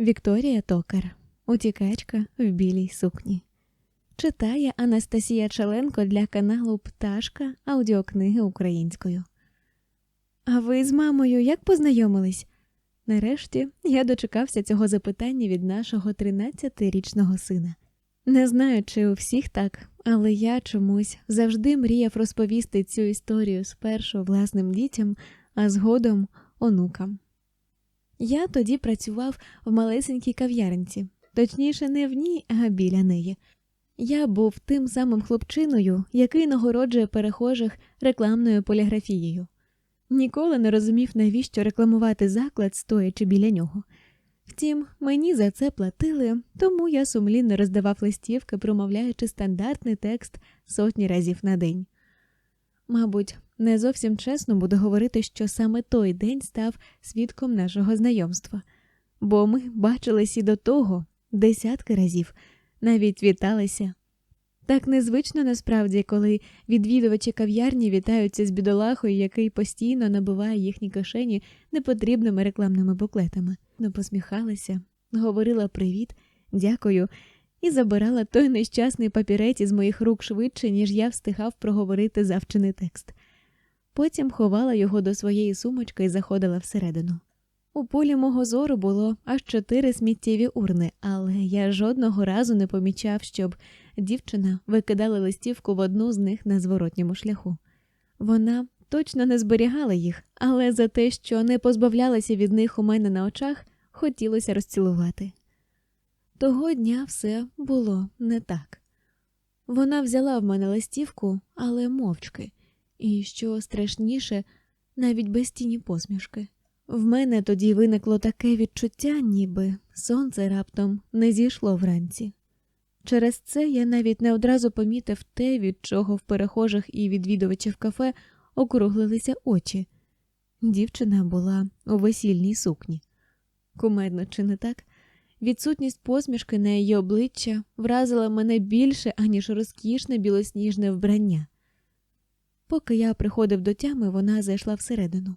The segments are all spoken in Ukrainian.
Вікторія Токар, утікачка в білій сукні. Читає Анастасія Челенко для каналу Пташка аудіокниги українською. А ви з мамою як познайомились? Нарешті я дочекався цього запитання від нашого 13-річного сина. Не знаю, чи у всіх так, але я чомусь завжди мріяв розповісти цю історію спершу власним дітям, а згодом онукам. Я тоді працював в малесенькій кав'яренці, точніше, не в ній, а біля неї. Я був тим самим хлопчиною, який нагороджує перехожих рекламною поліграфією. Ніколи не розумів, навіщо рекламувати заклад, стоячи біля нього. Втім, мені за це платили, тому я сумлінно роздавав листівки, промовляючи стандартний текст сотні разів на день. Мабуть, не зовсім чесно буду говорити, що саме той день став свідком нашого знайомства, бо ми бачились і до того десятки разів, навіть віталися. Так незвично насправді, коли відвідувачі кав'ярні вітаються з бідолахою, який постійно набиває їхні кишені непотрібними рекламними буклетами, но посміхалася, говорила привіт, дякую і забирала той нещасний папірець із моїх рук швидше, ніж я встигав проговорити завчений текст. Потім ховала його до своєї сумочки і заходила всередину. У полі мого зору було аж чотири сміттєві урни, але я жодного разу не помічав, щоб дівчина викидала листівку в одну з них на зворотньому шляху. Вона точно не зберігала їх, але за те, що не позбавлялася від них у мене на очах, хотілося розцілувати. Того дня все було не так. Вона взяла в мене листівку, але мовчки, і, що страшніше, навіть без тіні посмішки. В мене тоді виникло таке відчуття, ніби сонце раптом не зійшло вранці. Через це я навіть не одразу помітив те, від чого в перехожих і відвідувачів кафе округлилися очі. Дівчина була у весільній сукні. Кумедно, чи не так? Відсутність посмішки на її обличчя вразила мене більше, аніж розкішне білосніжне вбрання. Поки я приходив до тями, вона зайшла всередину.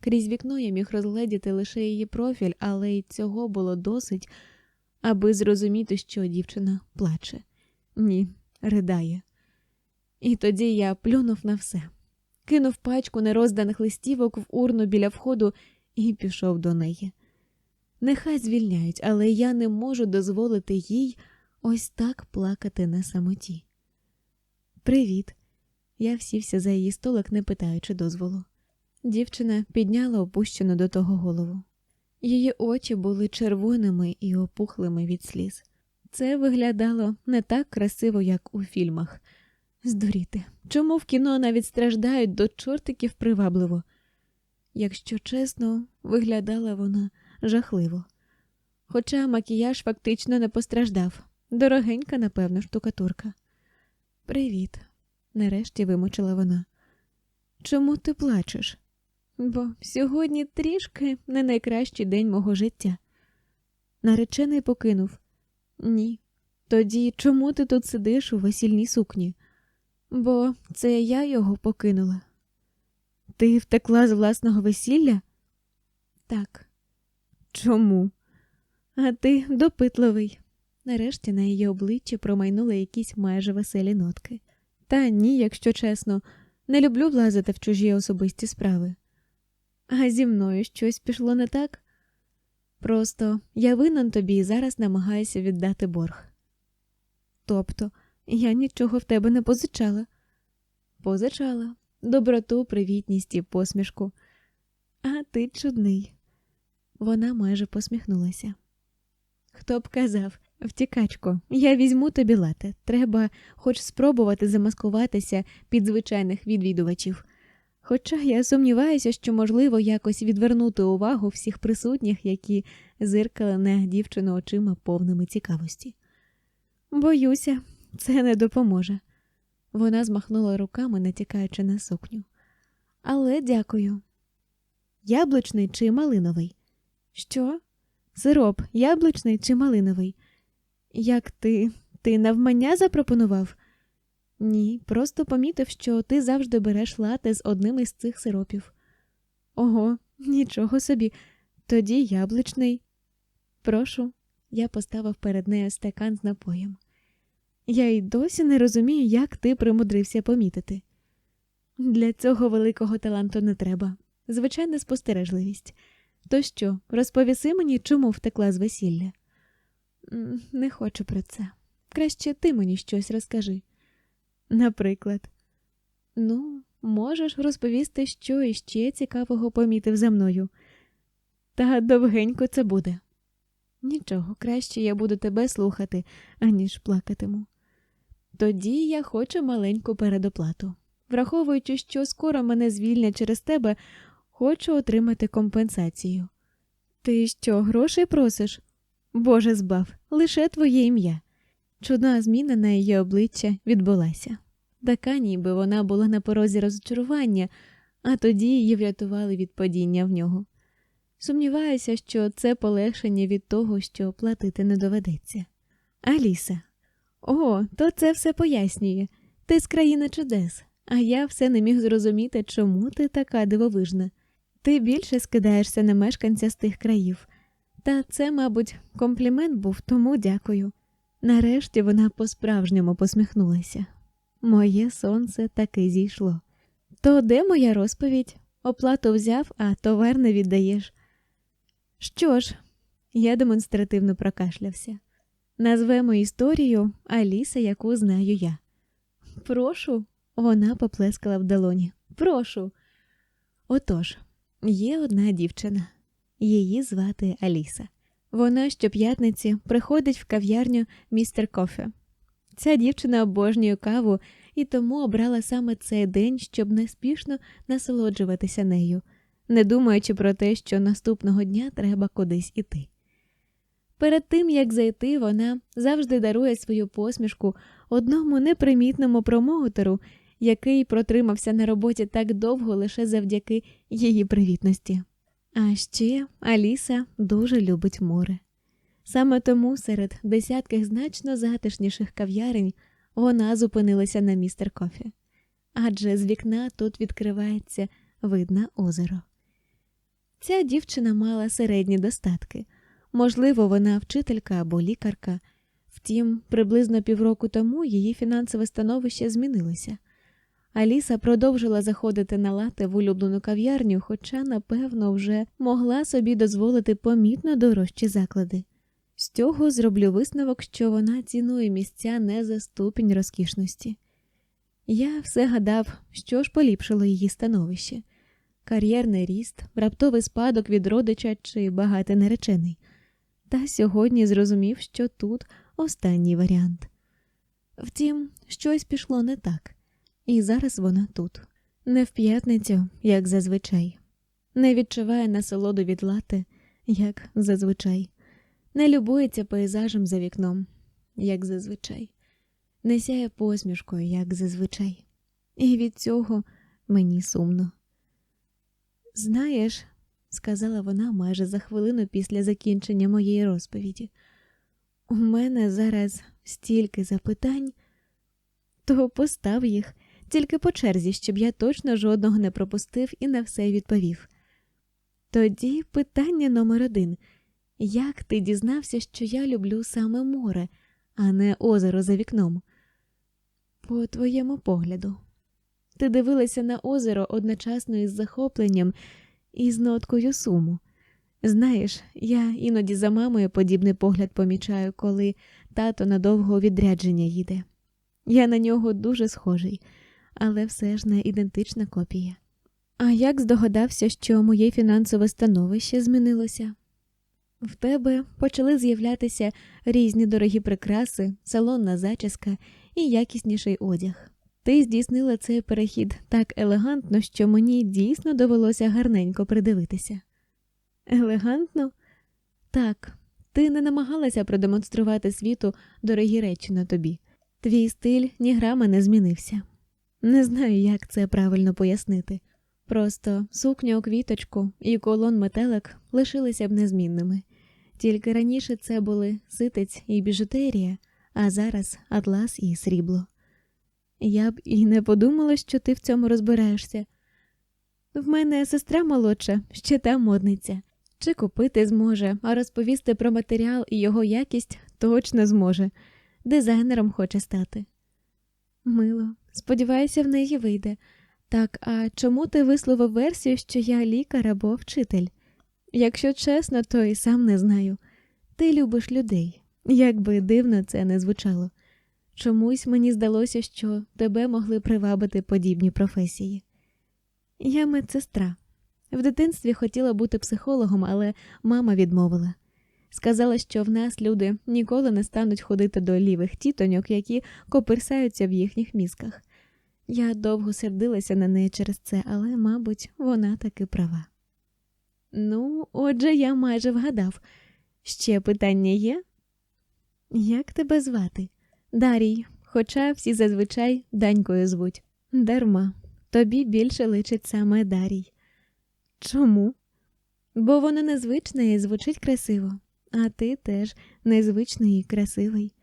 Крізь вікно я міг розгледіти лише її профіль, але й цього було досить, аби зрозуміти, що дівчина плаче. Ні, ридає. І тоді я плюнув на все, кинув пачку нерозданих листівок в урну біля входу і пішов до неї. Нехай звільняють, але я не можу дозволити їй ось так плакати на самоті. Привіт. Я всівся за її столик, не питаючи дозволу. Дівчина підняла опущену до того голову. Її очі були червоними і опухлими від сліз. Це виглядало не так красиво, як у фільмах. Здуріти, чому в кіно навіть страждають до чортиків привабливо? Якщо чесно, виглядала вона жахливо. Хоча макіяж фактично не постраждав. Дорогенька, напевно, штукатурка. Привіт, нарешті вимучила вона. Чому ти плачеш? Бо сьогодні трішки не найкращий день мого життя. Наречений покинув. Ні. Тоді чому ти тут сидиш у весільній сукні? Бо це я його покинула. Ти втекла з власного весілля? Так. Чому? А ти допитливий. Нарешті на її обличчі промайнули якісь майже веселі нотки. Та ні, якщо чесно, не люблю влазити в чужі особисті справи. А зі мною щось пішло не так? Просто я винен тобі і зараз намагаюся віддати борг. Тобто я нічого в тебе не позичала. Позичала доброту, привітність і посмішку. А ти чудний. Вона майже посміхнулася. Хто б казав, втікачко, я візьму тобі лате. Треба хоч спробувати замаскуватися під звичайних відвідувачів. Хоча я сумніваюся, що можливо якось відвернути увагу всіх присутніх, які зиркали на дівчину очима повними цікавості. Боюся, це не допоможе. Вона змахнула руками, натякаючи на сукню. Але дякую. Яблучний чи малиновий? Що? Сироп, яблучний чи малиновий? Як ти? Ти навмання запропонував? Ні, просто помітив, що ти завжди береш лати з одним із цих сиропів. Ого, нічого собі, тоді яблучний. Прошу, я поставив перед нею стакан з напоєм. Я й досі не розумію, як ти примудрився помітити. Для цього великого таланту не треба. Звичайна спостережливість. То що, розповіси мені, чому втекла з весілля? «М, Не хочу про це. Краще ти мені щось розкажи. Наприклад, ну, можеш розповісти, що іще цікавого помітив за мною. Та довгенько це буде. Нічого, краще я буду тебе слухати, аніж плакатиму. Тоді я хочу маленьку передоплату. Враховуючи, що скоро мене звільнять через тебе, хочу отримати компенсацію. Ти що, грошей просиш? Боже збав, лише твоє ім'я. Чудна зміна на її обличчя відбулася. Така ніби вона була на порозі розчарування, а тоді її врятували від падіння в нього. Сумніваюся, що це полегшення від того, що платити не доведеться. Аліса. О, то це все пояснює. Ти з країни чудес, а я все не міг зрозуміти, чому ти така дивовижна. Ти більше скидаєшся на мешканця з тих країв. Та це, мабуть, комплімент був, тому дякую. Нарешті вона по-справжньому посміхнулася. Моє сонце таки зійшло. То де моя розповідь? Оплату взяв, а товар не віддаєш. Що ж, я демонстративно прокашлявся. Назвемо історію Аліса, яку знаю я. Прошу, вона поплескала в долоні. Прошу. Отож, є одна дівчина. Її звати Аліса. Вона щоп'ятниці приходить в кав'ярню містер Кофе. Ця дівчина обожнює каву і тому обрала саме цей день, щоб неспішно насолоджуватися нею, не думаючи про те, що наступного дня треба кудись іти. Перед тим як зайти, вона завжди дарує свою посмішку одному непримітному промоутеру, який протримався на роботі так довго лише завдяки її привітності. А ще Аліса дуже любить море. Саме тому серед десятків значно затишніших кав'ярень вона зупинилася на містер Кофі, адже з вікна тут відкривається вид на озеро. Ця дівчина мала середні достатки. Можливо, вона вчителька або лікарка. Втім, приблизно півроку тому її фінансове становище змінилося. Аліса продовжила заходити на лати в улюблену кав'ярню, хоча, напевно, вже могла собі дозволити помітно дорожчі заклади. З цього зроблю висновок, що вона цінує місця не за ступінь розкішності. Я все гадав, що ж поліпшило її становище кар'єрний ріст, раптовий спадок від родича чи багатий наречений. Та сьогодні зрозумів, що тут останній варіант. Втім, щось пішло не так, і зараз вона тут, не в п'ятницю, як зазвичай, не відчуває насолоду від лати, як зазвичай, не любується пейзажем за вікном, як зазвичай, не сяє посмішкою, як зазвичай, і від цього мені сумно. Знаєш, сказала вона майже за хвилину після закінчення моєї розповіді. У мене зараз стільки запитань, то постав їх тільки по черзі, щоб я точно жодного не пропустив і на все відповів. Тоді питання номер один як ти дізнався, що я люблю саме море, а не озеро за вікном? По твоєму погляду, ти дивилася на озеро одночасно із захопленням і з ноткою суму. Знаєш, я іноді за мамою подібний погляд помічаю, коли тато надовго відрядження їде. Я на нього дуже схожий, але все ж не ідентична копія. А як здогадався, що моє фінансове становище змінилося? В тебе почали з'являтися різні дорогі прикраси, салонна зачіска і якісніший одяг. Ти здійснила цей перехід так елегантно, що мені дійсно довелося гарненько придивитися. Елегантно? Так, ти не намагалася продемонструвати світу дорогі речі на тобі. Твій стиль ні грама не змінився. Не знаю, як це правильно пояснити. Просто сукня у квіточку і колон метелик лишилися б незмінними. Тільки раніше це були ситець і біжутерія, а зараз атлас і срібло. Я б і не подумала, що ти в цьому розбираєшся. В мене сестра молодша, ще та модниця. Чи купити зможе, а розповісти про матеріал і його якість точно зможе. Дизайнером хоче стати. Мило, сподіваюся, в неї вийде. Так, а чому ти висловив версію, що я лікар або вчитель? Якщо чесно, то і сам не знаю. Ти любиш людей, як би дивно це не звучало. Чомусь мені здалося, що тебе могли привабити подібні професії. Я медсестра. В дитинстві хотіла бути психологом, але мама відмовила. Сказала, що в нас люди ніколи не стануть ходити до лівих тітоньок, які коперсаються в їхніх мізках. Я довго сердилася на неї через це, але, мабуть, вона таки права. Ну, отже, я майже вгадав. Ще питання є? Як тебе звати? Дарій, хоча всі зазвичай данькою звуть. Дарма, тобі більше личить саме Дарій. Чому? Бо воно незвичне і звучить красиво, а ти теж незвичний і красивий.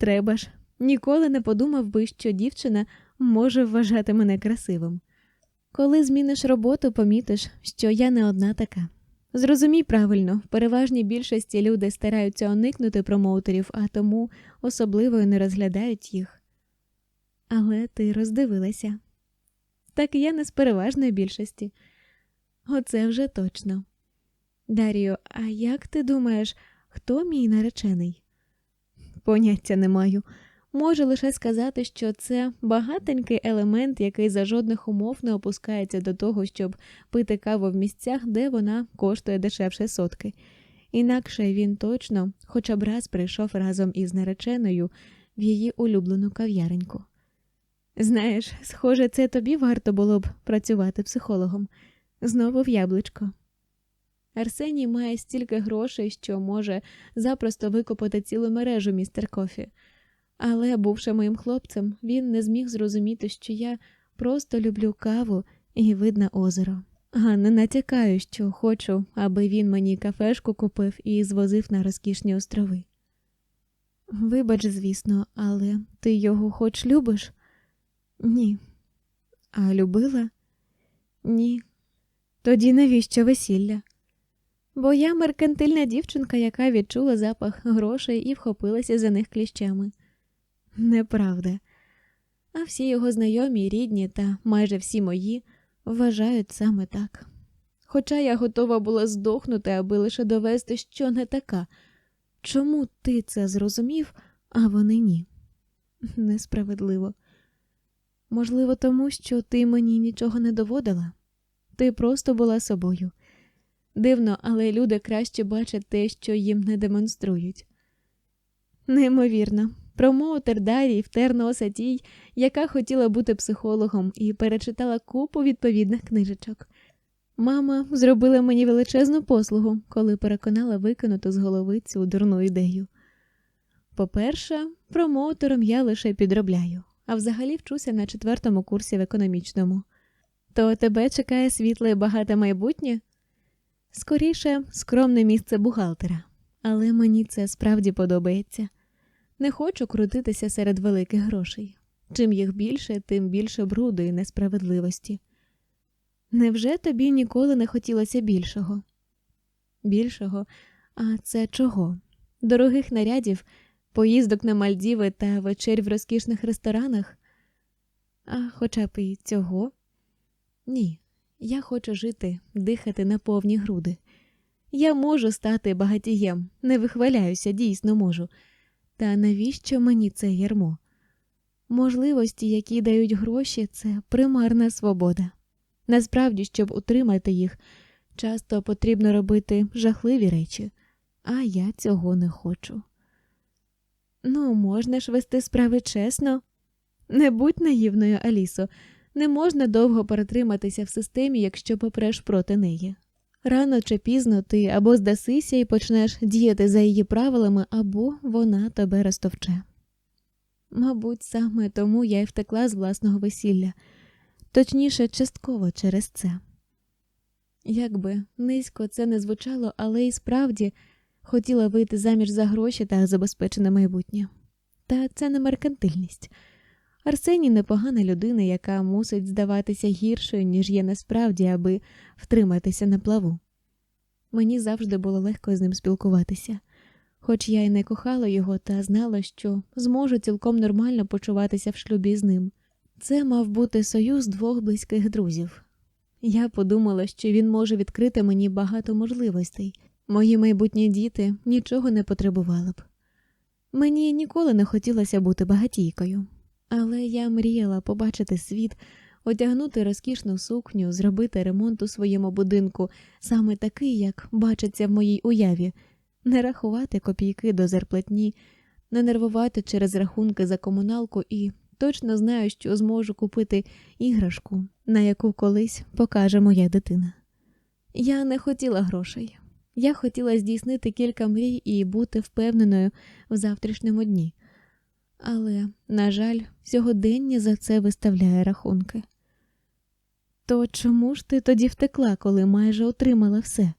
Треба ж, ніколи не подумав би, що дівчина може вважати мене красивим. Коли зміниш роботу, помітиш, що я не одна така. Зрозумій правильно, в переважній більшості люди стараються уникнути промоутерів, а тому особливо не розглядають їх. Але ти роздивилася. Так і я не з переважної більшості. Оце вже точно. Дар'ю, а як ти думаєш, хто мій наречений? Поняття не маю. Можу лише сказати, що це багатенький елемент, який за жодних умов не опускається до того, щоб пити каву в місцях, де вона коштує дешевше сотки. Інакше він точно, хоча б раз прийшов разом із нареченою в її улюблену кав'яреньку. Знаєш, схоже, це тобі варто було б працювати психологом знову в яблучко. Арсеній має стільки грошей, що може запросто викопати цілу мережу містер Кофі. Але, бувши моїм хлопцем, він не зміг зрозуміти, що я просто люблю каву і видне озеро. А не натякаю, що хочу, аби він мені кафешку купив і звозив на розкішні острови. Вибач, звісно, але ти його хоч любиш? Ні. А любила? Ні. Тоді навіщо весілля? Бо я меркантильна дівчинка, яка відчула запах грошей і вхопилася за них кліщами. Неправда. А всі його знайомі, рідні та майже всі мої вважають саме так. Хоча я готова була здохнути, аби лише довести, що не така. Чому ти це зрозумів, а вони ні? Несправедливо. Можливо, тому що ти мені нічого не доводила. Ти просто була собою. Дивно, але люди краще бачать те, що їм не демонструють. Неймовірно, промоутер Дарій втер носа тій, яка хотіла бути психологом, і перечитала купу відповідних книжечок. Мама зробила мені величезну послугу, коли переконала викинути з голови цю дурну ідею. По-перше, промоутером я лише підробляю, а взагалі вчуся на четвертому курсі в економічному. То тебе чекає світле і багате майбутнє? Скоріше, скромне місце бухгалтера, але мені це справді подобається. Не хочу крутитися серед великих грошей. Чим їх більше, тим більше бруду і несправедливості. Невже тобі ніколи не хотілося більшого? Більшого, а це чого? Дорогих нарядів, поїздок на Мальдіви та вечер в розкішних ресторанах? А хоча б і цього? Ні, я хочу жити, дихати на повні груди. Я можу стати багатієм, не вихваляюся, дійсно можу. Та навіщо мені це ярмо? Можливості, які дають гроші, це примарна свобода. Насправді, щоб утримати їх, часто потрібно робити жахливі речі, а я цього не хочу. Ну, можна ж вести справи чесно. Не будь наївною, Алісо, не можна довго перетриматися в системі, якщо попреш проти неї. Рано чи пізно ти або здасися і почнеш діяти за її правилами, або вона тебе розтовче. Мабуть, саме тому я й втекла з власного весілля, точніше, частково через це. Якби низько це не звучало, але й справді хотіла вийти заміж за гроші та забезпечене майбутнє. Та це не меркантильність. Арсеній непогана людина, яка мусить здаватися гіршою, ніж є насправді, аби втриматися на плаву. Мені завжди було легко з ним спілкуватися, хоч я й не кохала його та знала, що зможу цілком нормально почуватися в шлюбі з ним. Це мав бути союз двох близьких друзів. Я подумала, що він може відкрити мені багато можливостей. Мої майбутні діти нічого не потребували б. Мені ніколи не хотілося бути багатійкою, але я мріяла побачити світ, одягнути розкішну сукню, зробити ремонт у своєму будинку, саме такий, як бачиться в моїй уяві, не рахувати копійки до зарплатні, не нервувати через рахунки за комуналку і точно знаю, що зможу купити іграшку, на яку колись покаже моя дитина. Я не хотіла грошей. Я хотіла здійснити кілька мрій і бути впевненою в завтрашньому дні. Але, на жаль, сьогодення за це виставляє рахунки. То чому ж ти тоді втекла, коли майже отримала все?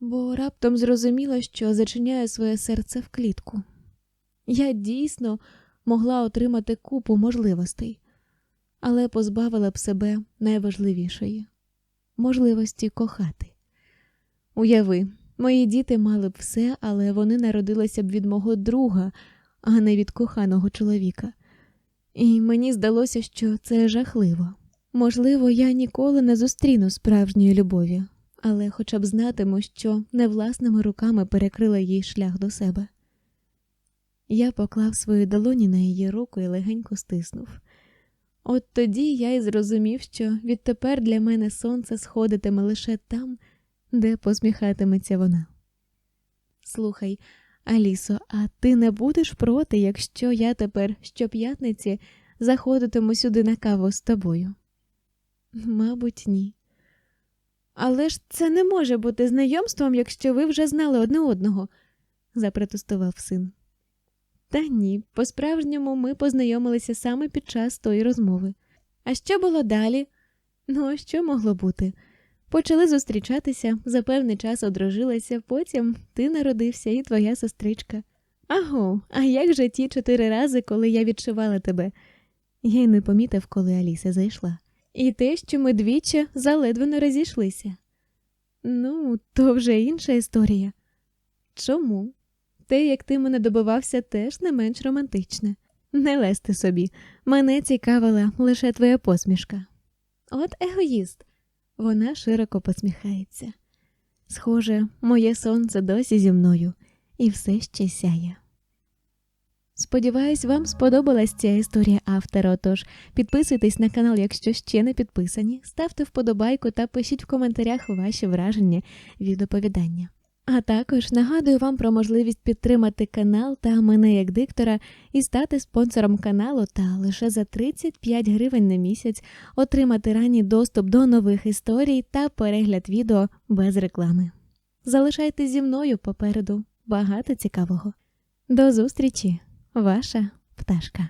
Бо раптом зрозуміла, що зачиняю своє серце в клітку. Я дійсно могла отримати купу можливостей, але позбавила б себе найважливішої можливості кохати. Уяви, мої діти мали б все, але вони народилися б від мого друга, а не від коханого чоловіка. І мені здалося, що це жахливо. Можливо, я ніколи не зустріну справжньої любові, але хоча б знатиму, що не власними руками перекрила їй шлях до себе. Я поклав свої долоні на її руку і легенько стиснув. От тоді я й зрозумів, що відтепер для мене сонце сходитиме лише там, де посміхатиметься вона. Слухай, Алісо, а ти не будеш проти, якщо я тепер щоп'ятниці заходитиму сюди на каву з тобою? Мабуть, ні. Але ж це не може бути знайомством, якщо ви вже знали одне одного, запротестував син. Та ні, по-справжньому ми познайомилися саме під час тої розмови. А що було далі? Ну, що могло бути? Почали зустрічатися, за певний час одружилися, потім ти народився і твоя сестричка. Аго, а як же ті чотири рази, коли я відчувала тебе? Я й не помітив, коли Аліса зайшла. І те, що ми двічі заледве не розійшлися. Ну, то вже інша історія. Чому? Те, як ти мене добивався, теж не менш романтичне. Не лезти собі, мене цікавила лише твоя посмішка. От егоїст. Вона широко посміхається. Схоже, моє сонце досі зі мною і все ще сяє. Сподіваюсь, вам сподобалась ця історія автора. Отож, підписуйтесь на канал, якщо ще не підписані, ставте вподобайку та пишіть в коментарях ваші враження від оповідання. А також нагадую вам про можливість підтримати канал та мене як диктора і стати спонсором каналу та лише за 35 гривень на місяць отримати ранній доступ до нових історій та перегляд відео без реклами. Залишайтесь зі мною попереду багато цікавого. До зустрічі, ваша пташка.